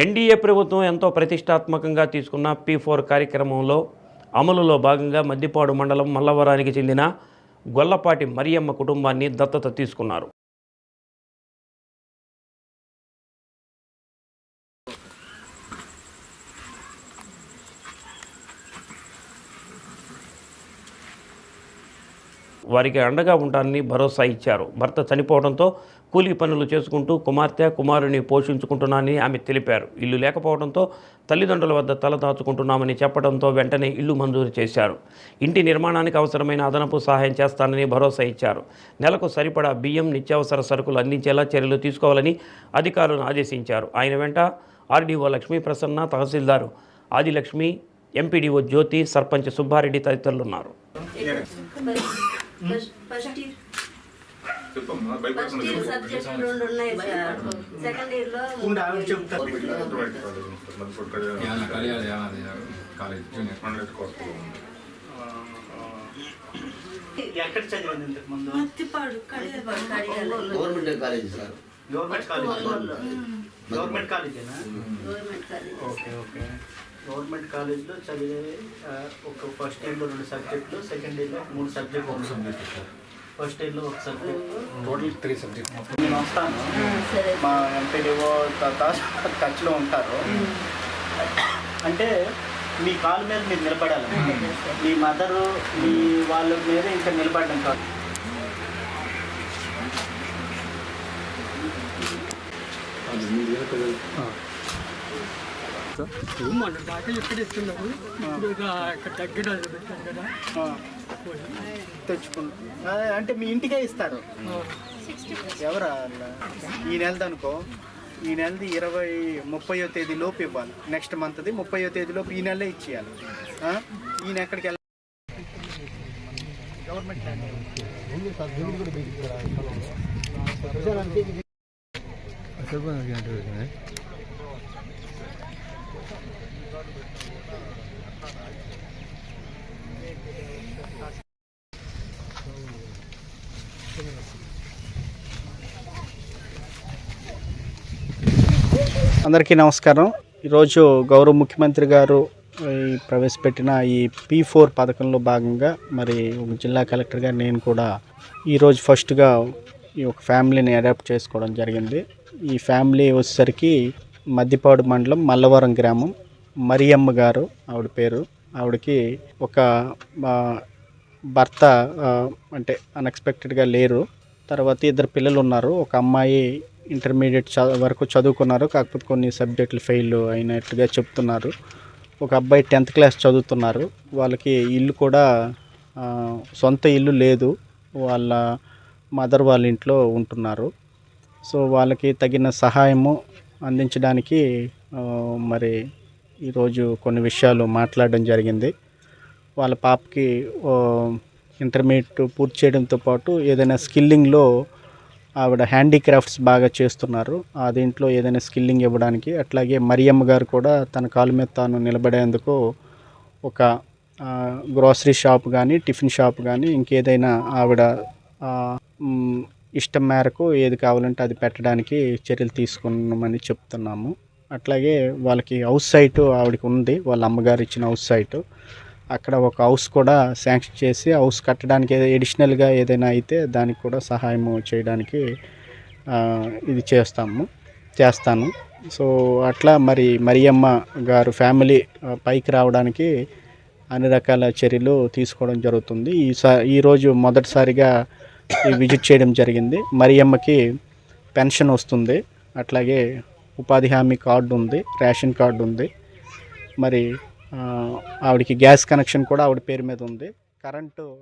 NDA ప్రభుత్వం ఎంతో ప్రతిష్టాత్మకంగా తీసుకున్న పీ ఫోర్ కార్యక్రమంలో అమలులో భాగంగా మద్దిపాడు మండలం మల్లవరానికి చెందిన గొల్లపాటి మరియమ్మ కుటుంబాన్ని దత్తత తీసుకున్నారు. వారికి అండగా ఉంటానని భరోసా ఇచ్చారు. భర్త చనిపోవడంతో కూలీ పనులు చేసుకుంటూ కుమార్తె కుమారుని పోషించుకుంటున్నానని ఆమె తెలిపారు. ఇల్లు లేకపోవడంతో తల్లిదండ్రుల వద్ద తల దాచుకుంటున్నామని చెప్పడంతో వెంటనే ఇల్లు మంజూరు చేశారు. ఇంటి నిర్మాణానికి అవసరమైన అదనపు సహాయం చేస్తానని భరోసా ఇచ్చారు. నెలకు సరిపడా బియ్యం నిత్యావసర సరుకులు అందించేలా చర్యలు తీసుకోవాలని అధికారులను ఆదేశించారు. ఆయన వెంట ఆర్డీఓ లక్ష్మీ ప్రసన్న తహసీల్దారు ఆదిలక్ష్మి ఎంపీడీఓ జ్యోతి సర్పంచ్ సుబ్బారెడ్డి తదితరులు ఉన్నారు ఫస్ట్ ఫస్ట్ ఇయర్ చెప్పమ్మా ఫస్ట్ భయపడకుండా ఇయర్ సబ్జెక్ట్ రెండు ఉన్నాయి సార్ సెకండ్ ఇయర్ లో ఏమన్నా కలియాలి ఏమన్నా కాలేజ్ జూనియర్ ఎక్కడ చదివింది ఇంతకు ముందు Mattipadu Kadiyali government college sir government college government కాలేజేనా government college okay okay government కాలేజ్లో చదివే ఒక ఫస్ట్ ఇయర్లో రెండు సబ్జెక్టులు సెకండ్ ఇయర్లో మూడు సబ్జెక్టులు ఫస్ట్ ఇయర్లో ఒక సబ్జెక్ట్ టోటల్ త్రీ సబ్జెక్ట్ నేను వస్తాను. మా ఎంపీడీఓ టచ్లో ఉంటారు. అంటే మీ కాలు మీద మీరు నిలబడాలి. మీ మదరు మీ వాళ్ళ మీద ఇంకా నిలబడడం కాదు. మొన్న దాకా ఇక్కడ ఇస్తున్నారు ఇప్పుడు ఇక ఇక్కడ దగ్గర పెట్టాను కదా. ఆ, తెచ్చుకుంటాం ఆ, అంటే మీ ఇంటికే ఇస్తారు. ఎవరా? ఈ నెలది అనుకో. ఈ నెలది ఇరవై ముప్పయో తేదీ లోపు ఇవ్వాలి. నెక్స్ట్ మంత్ది ముప్పయో తేదీ లోపు ఈ నెలే ఇచ్చేయాలి. ఆ? ఈయన ఎక్కడికి వెళ్ళాలి గవర్నమెంట్ ల్యాండ్. అందరికీ నమస్కారం ఈరోజు గౌరవ ముఖ్యమంత్రి గారు ప్రవేశపెట్టిన ఈ పీ ఫోర్ పథకంలో భాగంగా మరి ఒక జిల్లా కలెక్టర్గా నేను కూడా ఈరోజు ఫస్ట్గా ఈ ఒక ఫ్యామిలీని అడాప్ట్ చేసుకోవడం జరిగింది ఈ ఫ్యామిలీ వచ్చేసరికి మద్దిపాడు మండలం మల్లవరం గ్రామం మరియమ్మ గారు ఆవిడ పేరు. ఆవిడకి ఒక భర్త అంటే అన్ఎక్స్పెక్టెడ్గా లేరు. తర్వాత ఇద్దరు పిల్లలు ఉన్నారు. ఒక అమ్మాయి ఇంటర్మీడియట్ వరకు చదువుకున్నారు. కాకపోతే కొన్ని సబ్జెక్టులు ఫెయిల్ అయినట్టుగా చెప్తున్నారు. ఒక అబ్బాయి టెన్త్ క్లాస్ చదువుతున్నారు. వాళ్ళకి ఇల్లు కూడా సొంత ఇల్లు లేదు. వాళ్ళ మదర్ వాళ్ళ ఇంట్లో ఉంటున్నారు. సో వాళ్ళకి తగిన సహాయము అందించడానికి మరి ఈరోజు కొన్ని విషయాలు మాట్లాడడం జరిగింది. వాళ్ళ పాపకి ఇంటర్మీడియట్ పూర్తి చేయడంతో పాటు ఏదైనా స్కిల్లింగ్లో ఆవిడ హ్యాండీక్రాఫ్ట్స్ బాగా చేస్తున్నారు. ఆ దీంట్లో ఏదైనా స్కిల్లింగ్ ఇవ్వడానికి అట్లాగే మరియమ్మ గారు కూడా తన కాలు మీద తాను నిలబడేందుకు ఒక గ్రోసరీ షాప్ కానీ టిఫిన్ షాప్ కానీ ఇంకేదైనా ఆవిడ ఇష్టం మేరకు ఏది కావాలంటే అది పెట్టడానికి చర్యలు తీసుకున్నామని చెప్తున్నాము. అట్లాగే వాళ్ళకి హౌస్ సైట్ ఆవిడకి ఉంది వాళ్ళ అమ్మగారు ఇచ్చిన హౌస్ సైట్. అక్కడ ఒక హౌస్ కూడా శాంక్షన్ చేసి హౌస్ కట్టడానికి ఎడిషనల్గా ఏదైనా అయితే దానికి కూడా సహాయం చేయడానికి ఇది చేస్తాము చేస్తాను. సో అట్లా మరి మరియమ్మ గారు ఫ్యామిలీ పైకి రావడానికి అన్ని రకాల చర్యలు తీసుకోవడం జరుగుతుంది. ఈసా ఈరోజు మొదటిసారిగా విజిట్ చేయడం జరిగింది. మరియమ్మకి పెన్షన్ వస్తుంది. అట్లాగే ఉపాధి హామీ కార్డు ఉంది రేషన్ కార్డు ఉంది. మరి ఆవిడకి గ్యాస్ కనెక్షన్ కూడా ఆవిడ పేరు మీద ఉంది. కరెంటు